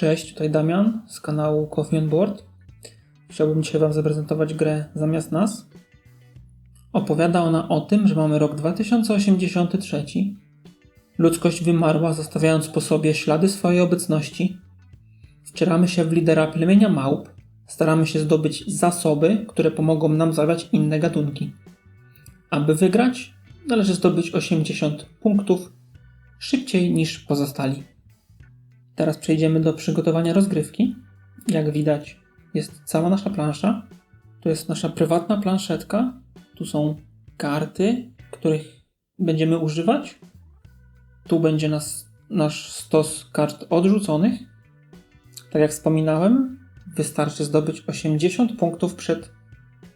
Cześć, tutaj Damian z kanału Coffee on Board. Chciałbym dzisiaj Wam zaprezentować grę Zamiast Nas. Opowiada ona o tym, że mamy rok 2083. Ludzkość wymarła, zostawiając po sobie ślady swojej obecności. Wcieramy się w lidera plemienia małp. Staramy się zdobyć zasoby, które pomogą nam zabrać inne gatunki. Aby wygrać, należy zdobyć 80 punktów szybciej niż pozostali. Teraz przejdziemy do przygotowania rozgrywki. Jak widać, jest cała nasza plansza. Tu jest nasza prywatna planszetka. Tu są karty, których będziemy używać. Tu będzie nas, nasz stos kart odrzuconych. Tak jak wspominałem, wystarczy zdobyć 80 punktów przed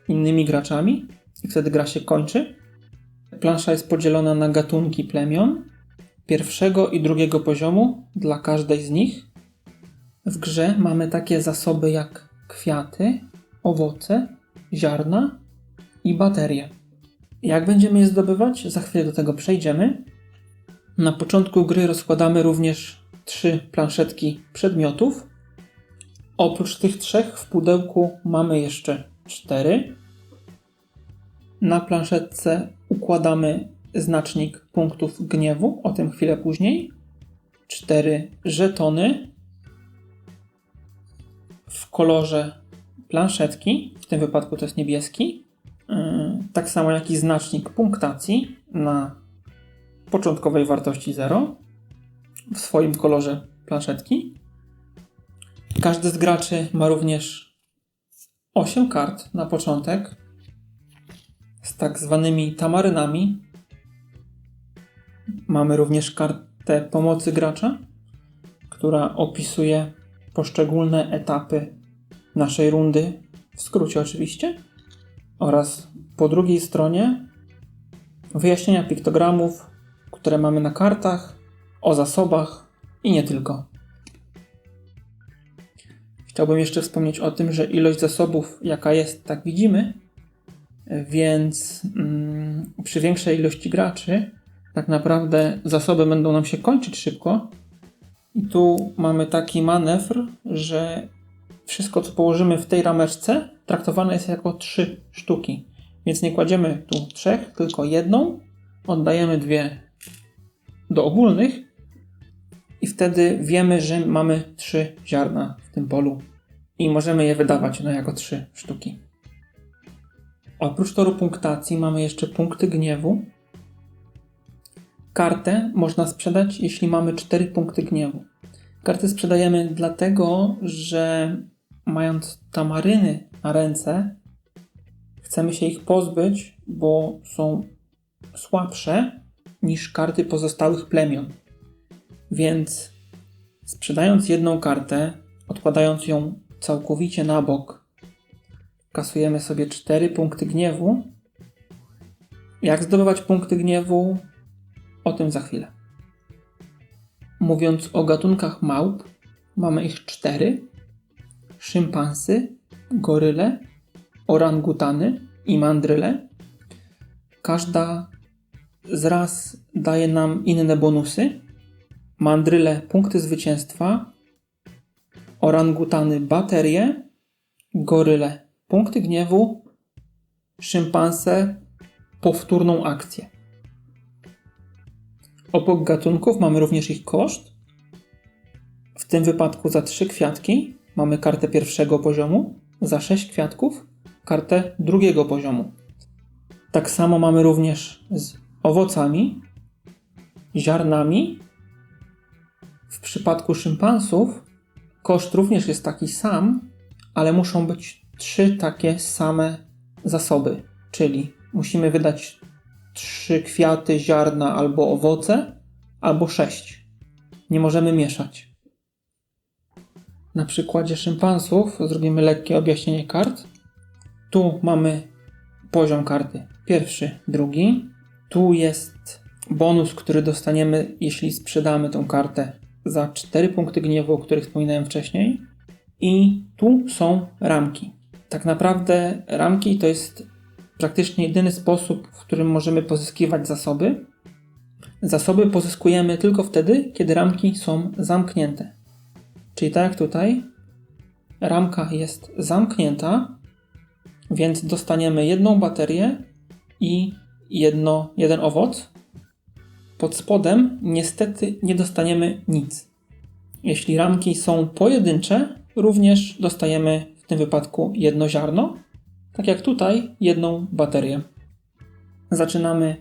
innymi graczami i wtedy gra się kończy. Plansza jest podzielona na gatunki plemion pierwszego i drugiego poziomu dla każdej z nich. W grze mamy takie zasoby jak kwiaty, owoce, ziarna i baterie. Jak będziemy je zdobywać? Za chwilę do tego przejdziemy. Na początku gry rozkładamy również trzy planszetki przedmiotów. Oprócz tych trzech w pudełku mamy jeszcze cztery. Na planszetce układamy znacznik punktów gniewu, o tym chwilę później. Cztery żetony w kolorze planszetki, w tym wypadku to jest niebieski. Yy, tak samo jak i znacznik punktacji na początkowej wartości 0 w swoim kolorze planszetki. Każdy z graczy ma również 8 kart na początek z tak zwanymi tamarynami, Mamy również kartę pomocy gracza, która opisuje poszczególne etapy naszej rundy, w skrócie oczywiście, oraz po drugiej stronie wyjaśnienia piktogramów, które mamy na kartach, o zasobach i nie tylko. Chciałbym jeszcze wspomnieć o tym, że ilość zasobów, jaka jest, tak widzimy, więc mm, przy większej ilości graczy tak naprawdę zasoby będą nam się kończyć szybko. I tu mamy taki manewr, że wszystko, co położymy w tej rameczce, traktowane jest jako trzy sztuki. Więc nie kładziemy tu trzech, tylko jedną, oddajemy dwie do ogólnych i wtedy wiemy, że mamy trzy ziarna w tym polu i możemy je wydawać no, jako trzy sztuki. Oprócz toru punktacji mamy jeszcze punkty gniewu, Kartę można sprzedać, jeśli mamy 4 punkty gniewu. Karty sprzedajemy dlatego, że mając tamaryny na ręce, chcemy się ich pozbyć, bo są słabsze niż karty pozostałych plemion. Więc sprzedając jedną kartę, odkładając ją całkowicie na bok, kasujemy sobie 4 punkty gniewu. Jak zdobywać punkty gniewu? O tym za chwilę. Mówiąc o gatunkach małp, mamy ich cztery: szympansy, goryle, orangutany i mandryle. Każda z ras daje nam inne bonusy. Mandryle punkty zwycięstwa, orangutany baterie, goryle punkty gniewu, szympanse powtórną akcję. Obok gatunków mamy również ich koszt. W tym wypadku za 3 kwiatki mamy kartę pierwszego poziomu, za 6 kwiatków kartę drugiego poziomu. Tak samo mamy również z owocami, ziarnami. W przypadku szympansów koszt również jest taki sam, ale muszą być trzy takie same zasoby, czyli musimy wydać trzy kwiaty, ziarna albo owoce, albo sześć. Nie możemy mieszać. Na przykładzie szympansów zrobimy lekkie objaśnienie kart. Tu mamy poziom karty pierwszy, drugi. Tu jest bonus, który dostaniemy, jeśli sprzedamy tą kartę za 4 punkty gniewu, o których wspominałem wcześniej. I tu są ramki. Tak naprawdę ramki to jest praktycznie jedyny sposób, w którym możemy pozyskiwać zasoby. Zasoby pozyskujemy tylko wtedy, kiedy ramki są zamknięte. Czyli tak jak tutaj, ramka jest zamknięta, więc dostaniemy jedną baterię i jedno, jeden owoc. Pod spodem niestety nie dostaniemy nic. Jeśli ramki są pojedyncze, również dostajemy w tym wypadku jedno ziarno, tak jak tutaj jedną baterię. Zaczynamy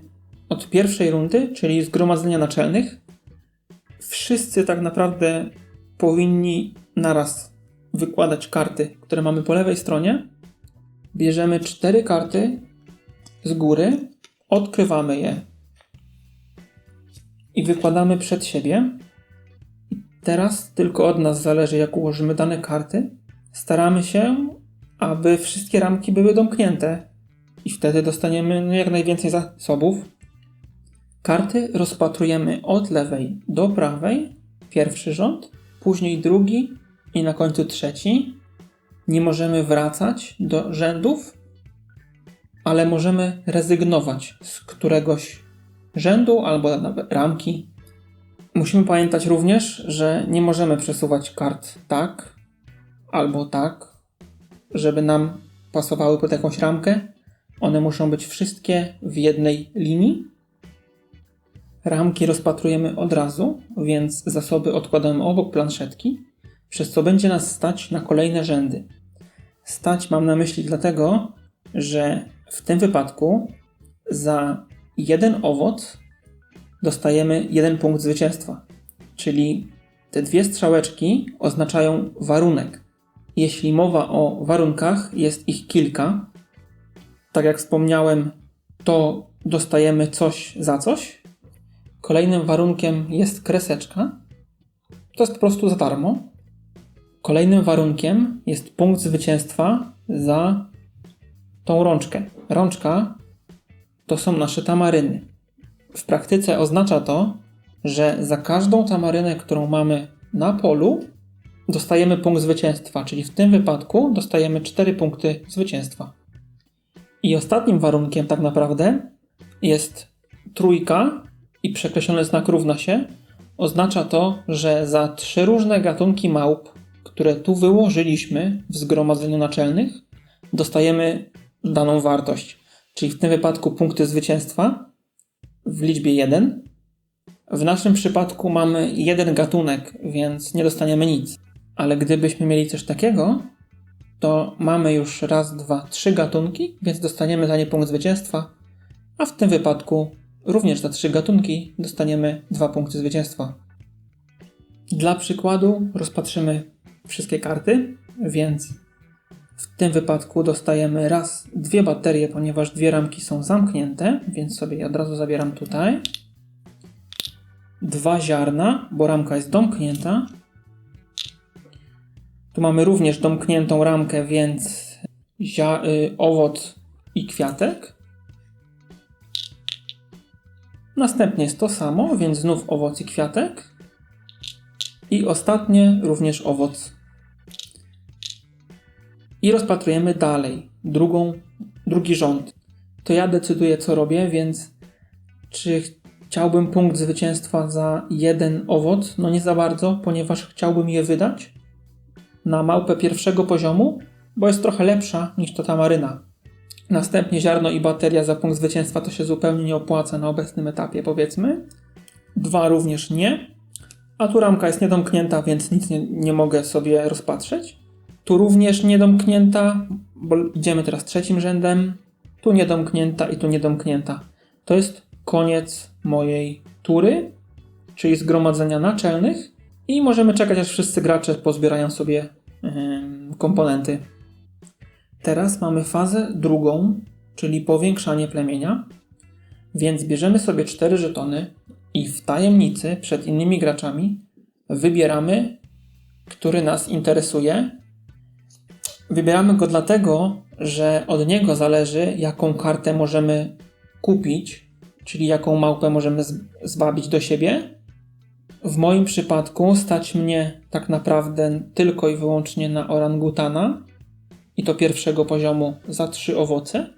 od pierwszej rundy, czyli zgromadzenia naczelnych. Wszyscy tak naprawdę powinni naraz wykładać karty, które mamy po lewej stronie. Bierzemy cztery karty z góry, odkrywamy je i wykładamy przed siebie. Teraz tylko od nas zależy, jak ułożymy dane karty. Staramy się, aby wszystkie ramki były domknięte i wtedy dostaniemy jak najwięcej zasobów. Karty rozpatrujemy od lewej do prawej, pierwszy rząd, później drugi i na końcu trzeci. Nie możemy wracać do rzędów, ale możemy rezygnować z któregoś rzędu albo ramki. Musimy pamiętać również, że nie możemy przesuwać kart tak albo tak, żeby nam pasowały pod jakąś ramkę. One muszą być wszystkie w jednej linii. Ramki rozpatrujemy od razu, więc zasoby odkładamy obok planszetki, przez co będzie nas stać na kolejne rzędy. Stać mam na myśli dlatego, że w tym wypadku za jeden owoc dostajemy jeden punkt zwycięstwa. Czyli te dwie strzałeczki oznaczają warunek. Jeśli mowa o warunkach, jest ich kilka. Tak jak wspomniałem, to dostajemy coś za coś. Kolejnym warunkiem jest kreseczka. To jest po prostu za darmo. Kolejnym warunkiem jest punkt zwycięstwa za tą rączkę. Rączka to są nasze tamaryny. W praktyce oznacza to, że za każdą tamarynę, którą mamy na polu, dostajemy punkt zwycięstwa, czyli w tym wypadku dostajemy 4 punkty zwycięstwa. I ostatnim warunkiem tak naprawdę jest trójka i przekreślony znak równa się. Oznacza to, że za trzy różne gatunki małp, które tu wyłożyliśmy w zgromadzeniu naczelnych, dostajemy daną wartość. Czyli w tym wypadku punkty zwycięstwa w liczbie 1. W naszym przypadku mamy jeden gatunek, więc nie dostaniemy nic. Ale gdybyśmy mieli coś takiego, to mamy już raz, dwa, trzy gatunki, więc dostaniemy za nie punkt zwycięstwa, a w tym wypadku również za trzy gatunki dostaniemy dwa punkty zwycięstwa. Dla przykładu rozpatrzymy wszystkie karty, więc w tym wypadku dostajemy raz dwie baterie, ponieważ dwie ramki są zamknięte, więc sobie je od razu zabieram tutaj. Dwa ziarna, bo ramka jest domknięta. Tu mamy również domkniętą ramkę, więc zia- y, owoc i kwiatek. Następnie jest to samo, więc znów owoc i kwiatek. I ostatnie również owoc i rozpatrujemy dalej drugą, drugi rząd. To ja decyduję, co robię, więc czy chciałbym punkt zwycięstwa za jeden owoc? No nie za bardzo, ponieważ chciałbym je wydać na małpę pierwszego poziomu, bo jest trochę lepsza niż to tamaryna. Następnie ziarno i bateria za punkt zwycięstwa to się zupełnie nie opłaca na obecnym etapie, powiedzmy. Dwa również nie. A tu ramka jest niedomknięta, więc nic nie, nie mogę sobie rozpatrzeć. Tu również niedomknięta, bo idziemy teraz trzecim rzędem. Tu niedomknięta i tu niedomknięta. To jest koniec mojej tury, czyli zgromadzenia naczelnych i możemy czekać aż wszyscy gracze pozbierają sobie yy, komponenty. Teraz mamy fazę drugą, czyli powiększanie plemienia. Więc bierzemy sobie cztery żetony i w tajemnicy przed innymi graczami wybieramy, który nas interesuje Wybieramy go dlatego, że od niego zależy, jaką kartę możemy kupić, czyli jaką małpę możemy zwabić do siebie. W moim przypadku stać mnie tak naprawdę tylko i wyłącznie na orangutana i to pierwszego poziomu za trzy owoce,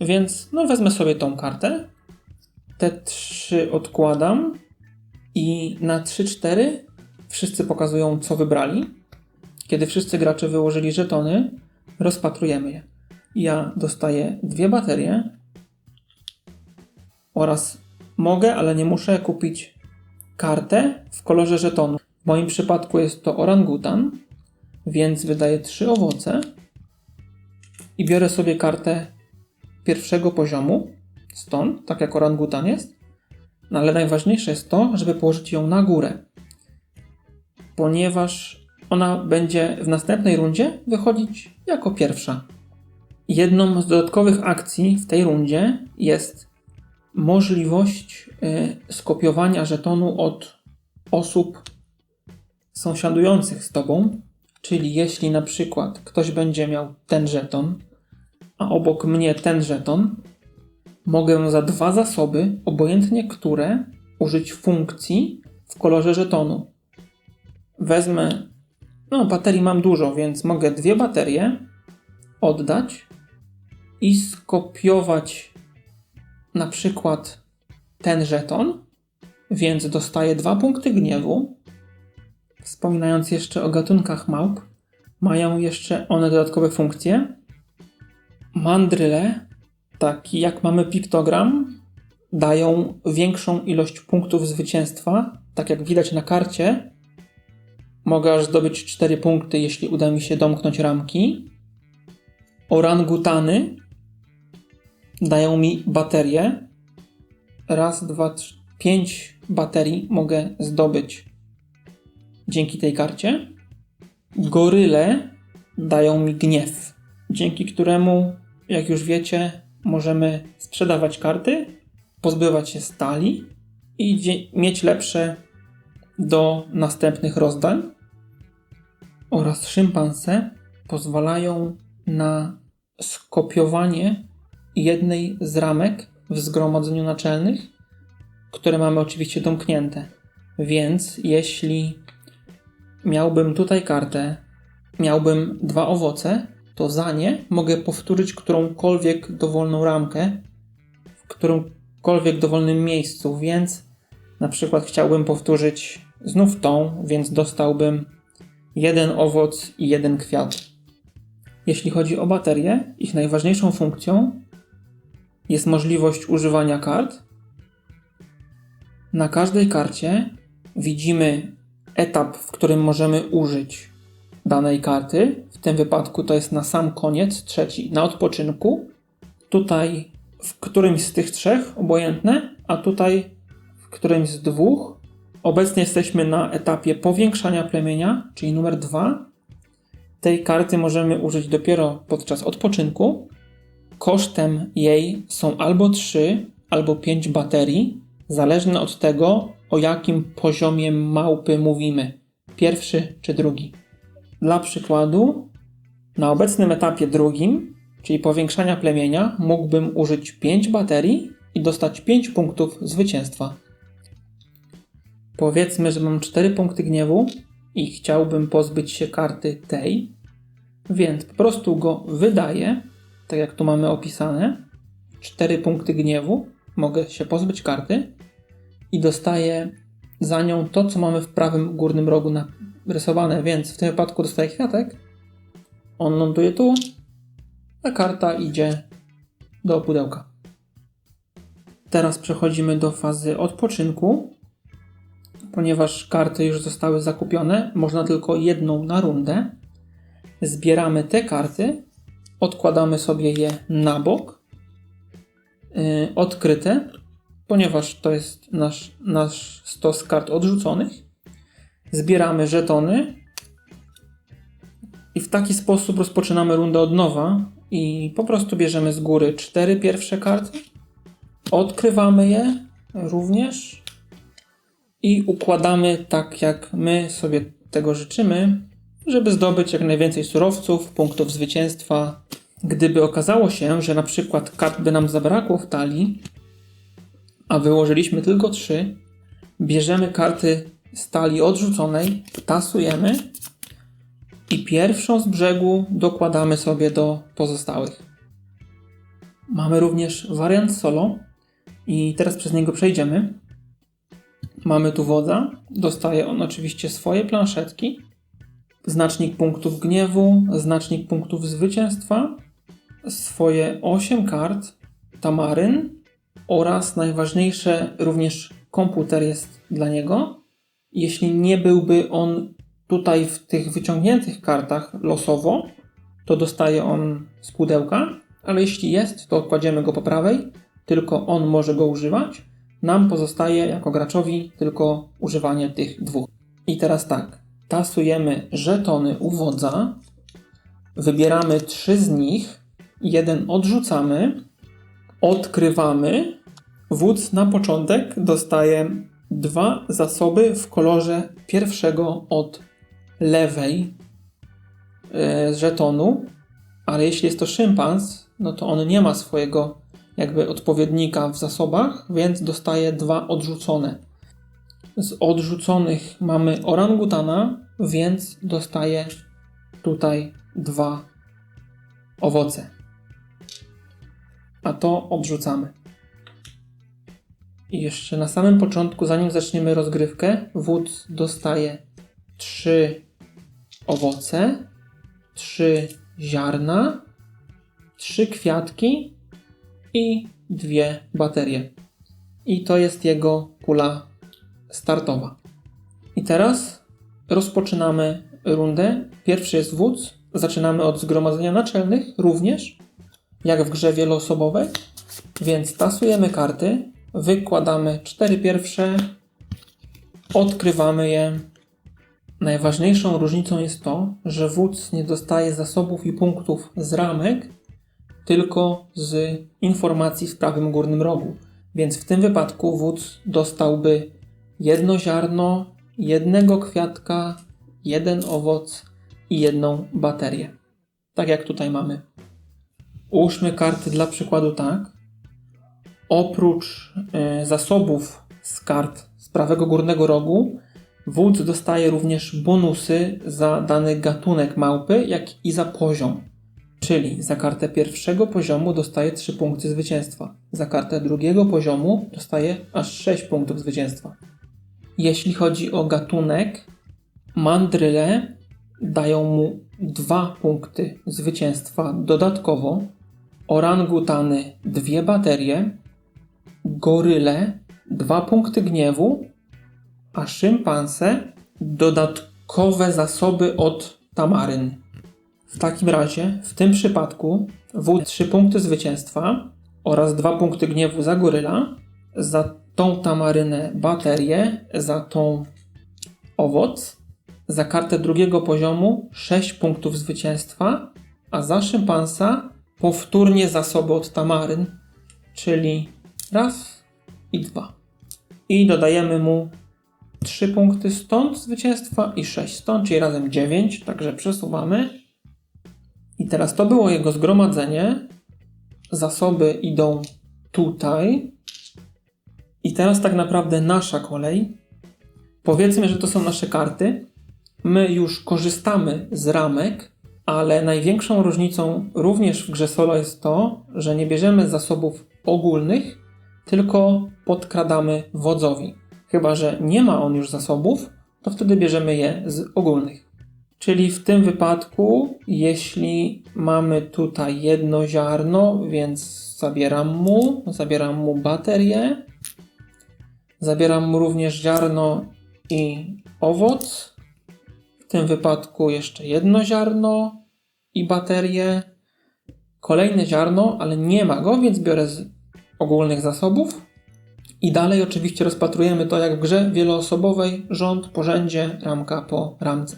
więc no wezmę sobie tą kartę. Te trzy odkładam i na 3-4 wszyscy pokazują, co wybrali. Kiedy wszyscy gracze wyłożyli żetony, rozpatrujemy je. Ja dostaję dwie baterie oraz mogę, ale nie muszę kupić kartę w kolorze żetonu. W moim przypadku jest to orangutan, więc wydaję trzy owoce i biorę sobie kartę pierwszego poziomu, stąd, tak jak orangutan jest. No ale najważniejsze jest to, żeby położyć ją na górę, ponieważ ona będzie w następnej rundzie wychodzić jako pierwsza. Jedną z dodatkowych akcji w tej rundzie jest możliwość y, skopiowania żetonu od osób sąsiadujących z tobą. Czyli jeśli na przykład ktoś będzie miał ten żeton, a obok mnie ten żeton, mogę za dwa zasoby, obojętnie które, użyć funkcji w kolorze żetonu. Wezmę, no baterii mam dużo, więc mogę dwie baterie oddać i skopiować na przykład ten żeton, więc dostaję dwa punkty gniewu. Wspominając jeszcze o gatunkach małp, mają jeszcze one dodatkowe funkcje. Mandryle, taki jak mamy piktogram, dają większą ilość punktów zwycięstwa. Tak jak widać na karcie, mogę aż zdobyć 4 punkty, jeśli uda mi się domknąć ramki. Orangutany dają mi baterie. Raz, dwa, trzy, pięć baterii mogę zdobyć dzięki tej karcie. Goryle dają mi gniew, dzięki któremu, jak już wiecie, możemy sprzedawać karty, pozbywać się stali i mieć lepsze do następnych rozdań. Oraz szympanse pozwalają na skopiowanie jednej z ramek w zgromadzeniu naczelnych, które mamy oczywiście domknięte. Więc jeśli miałbym tutaj kartę, miałbym dwa owoce, to za nie mogę powtórzyć którąkolwiek dowolną ramkę w którymkolwiek dowolnym miejscu, więc na przykład chciałbym powtórzyć znów tą, więc dostałbym jeden owoc i jeden kwiat. Jeśli chodzi o baterie, ich najważniejszą funkcją jest możliwość używania kart. Na każdej karcie widzimy etap, w którym możemy użyć danej karty. W tym wypadku to jest na sam koniec, trzeci, na odpoczynku. Tutaj w którymś z tych trzech, obojętne, a tutaj w którymś z dwóch. Obecnie jesteśmy na etapie powiększania plemienia, czyli numer dwa. Tej karty możemy użyć dopiero podczas odpoczynku. Kosztem jej są albo 3, albo 5 baterii, zależne od tego, o jakim poziomie małpy mówimy pierwszy czy drugi. Dla przykładu, na obecnym etapie drugim, czyli powiększania plemienia, mógłbym użyć 5 baterii i dostać 5 punktów zwycięstwa. Powiedzmy, że mam 4 punkty gniewu i chciałbym pozbyć się karty tej, więc po prostu go wydaję tak jak tu mamy opisane, 4 punkty gniewu, mogę się pozbyć karty i dostaję za nią to, co mamy w prawym górnym rogu narysowane, więc w tym wypadku dostaję kwiatek, on ląduje tu, a karta idzie do pudełka. Teraz przechodzimy do fazy odpoczynku. Ponieważ karty już zostały zakupione, można tylko jedną na rundę. Zbieramy te karty odkładamy sobie je na bok, yy, odkryte, ponieważ to jest nasz, nasz stos kart odrzuconych. Zbieramy żetony i w taki sposób rozpoczynamy rundę od nowa i po prostu bierzemy z góry cztery pierwsze karty, odkrywamy je również i układamy tak, jak my sobie tego życzymy, żeby zdobyć jak najwięcej surowców, punktów zwycięstwa. Gdyby okazało się, że na przykład kart by nam zabrakło w talii, a wyłożyliśmy tylko trzy, bierzemy karty z talii odrzuconej, tasujemy i pierwszą z brzegu dokładamy sobie do pozostałych. Mamy również wariant solo i teraz przez niego przejdziemy. Mamy tu wodza, dostaje on oczywiście swoje planszetki znacznik punktów gniewu, znacznik punktów zwycięstwa, swoje 8 kart, tamaryn oraz najważniejsze również komputer jest dla niego. Jeśli nie byłby on tutaj w tych wyciągniętych kartach losowo, to dostaje on z pudełka, ale jeśli jest, to kładziemy go po prawej, tylko on może go używać. Nam pozostaje jako graczowi tylko używanie tych dwóch. I teraz tak, tasujemy żetony u wodza, wybieramy trzy z nich, jeden odrzucamy, odkrywamy. Wódz na początek dostaje dwa zasoby w kolorze pierwszego od lewej e, z żetonu, ale jeśli jest to szympans, no to on nie ma swojego jakby odpowiednika w zasobach, więc dostaje dwa odrzucone. Z odrzuconych mamy orangutana, więc dostaje tutaj dwa owoce. A to odrzucamy. I jeszcze na samym początku, zanim zaczniemy rozgrywkę, wódz dostaje trzy owoce, trzy ziarna, trzy kwiatki i dwie baterie. I to jest jego pula startowa. I teraz rozpoczynamy rundę. Pierwszy jest wódz. Zaczynamy od zgromadzenia naczelnych również, jak w grze wieloosobowej. Więc tasujemy karty, wykładamy cztery pierwsze, odkrywamy je. Najważniejszą różnicą jest to, że wódz nie dostaje zasobów i punktów z ramek, tylko z informacji w prawym górnym rogu. Więc w tym wypadku wódz dostałby jedno ziarno, jednego kwiatka, jeden owoc i jedną baterię. Tak jak tutaj mamy. Ułóżmy karty dla przykładu tak. Oprócz y, zasobów z kart z prawego górnego rogu, wódz dostaje również bonusy za dany gatunek małpy, jak i za poziom. Czyli za kartę pierwszego poziomu dostaje 3 punkty zwycięstwa. Za kartę drugiego poziomu dostaje aż 6 punktów zwycięstwa. Jeśli chodzi o gatunek, mandryle dają mu 2 punkty zwycięstwa dodatkowo, orangutany 2 baterie, goryle 2 punkty gniewu, a szympanse dodatkowe zasoby od tamaryn. W takim razie, w tym przypadku, W 3 punkty zwycięstwa oraz 2 punkty gniewu za goryla, za tą tamarynę baterię, za tą owoc, za kartę drugiego poziomu 6 punktów zwycięstwa, a za szympansa powtórnie zasoby od tamaryn, czyli raz i dwa. I dodajemy mu 3 punkty stąd zwycięstwa i 6 stąd, czyli razem 9, także przesuwamy. I teraz to było jego zgromadzenie. Zasoby idą tutaj. I teraz tak naprawdę nasza kolej. Powiedzmy, że to są nasze karty. My już korzystamy z ramek, ale największą różnicą również w grze solo jest to, że nie bierzemy zasobów ogólnych, tylko podkradamy wodzowi. Chyba, że nie ma on już zasobów, to wtedy bierzemy je z ogólnych. Czyli w tym wypadku, jeśli mamy tutaj jedno ziarno, więc zabieram mu, zabieram mu baterię, zabieram mu również ziarno i owoc. W tym wypadku jeszcze jedno ziarno i baterię. Kolejne ziarno, ale nie ma go, więc biorę z ogólnych zasobów. I dalej oczywiście rozpatrujemy to jak w grze wieloosobowej, rząd po rzędzie, ramka po ramce.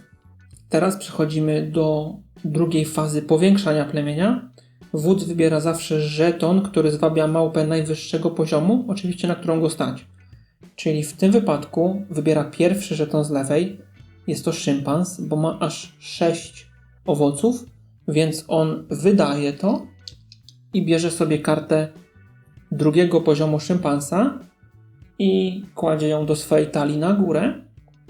Teraz przechodzimy do drugiej fazy powiększania plemienia. Wódz wybiera zawsze żeton, który zwabia małpę najwyższego poziomu, oczywiście na którą go stać. Czyli w tym wypadku wybiera pierwszy żeton z lewej. Jest to szympans, bo ma aż 6 owoców, więc on wydaje to i bierze sobie kartę drugiego poziomu szympansa i kładzie ją do swojej talii na górę.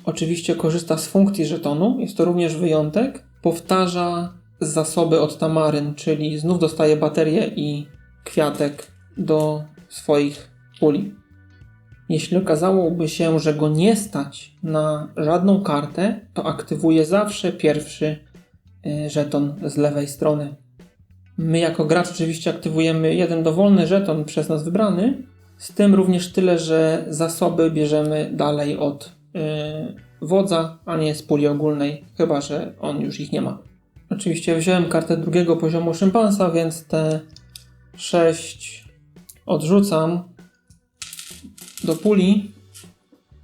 Oczywiście korzysta z funkcji żetonu, jest to również wyjątek. Powtarza zasoby od tamaryn, czyli znów dostaje baterię i kwiatek do swoich puli. Jeśli okazałoby się, że go nie stać na żadną kartę, to aktywuje zawsze pierwszy żeton z lewej strony. My jako gracz oczywiście aktywujemy jeden dowolny żeton przez nas wybrany, z tym również tyle, że zasoby bierzemy dalej od y, wodza, a nie z puli ogólnej, chyba że on już ich nie ma. Oczywiście wziąłem kartę drugiego poziomu szympansa, więc te 6 odrzucam do puli.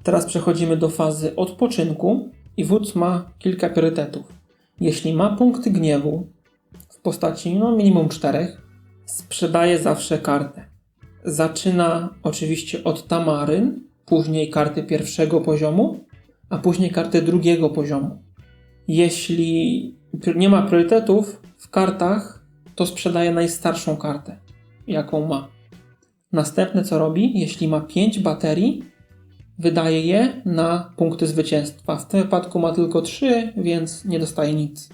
Teraz przechodzimy do fazy odpoczynku i wódz ma kilka priorytetów. Jeśli ma punkty gniewu w postaci no, minimum 4, sprzedaje zawsze kartę. Zaczyna oczywiście od tamaryn, później karty pierwszego poziomu, a później karty drugiego poziomu. Jeśli nie ma priorytetów w kartach, to sprzedaje najstarszą kartę, jaką ma. Następne co robi, jeśli ma 5 baterii, wydaje je na punkty zwycięstwa. W tym wypadku ma tylko 3, więc nie dostaje nic.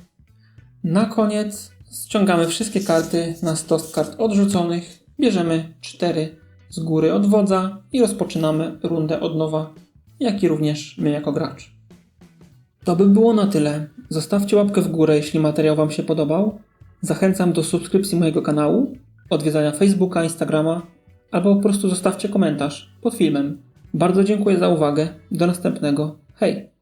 Na koniec ściągamy wszystkie karty na stos kart odrzuconych, bierzemy 4 z góry od wodza i rozpoczynamy rundę od nowa, jak i również my jako gracz. To by było na tyle. Zostawcie łapkę w górę, jeśli materiał Wam się podobał. Zachęcam do subskrypcji mojego kanału, odwiedzania Facebooka, Instagrama albo po prostu zostawcie komentarz pod filmem. Bardzo dziękuję za uwagę. Do następnego. Hej!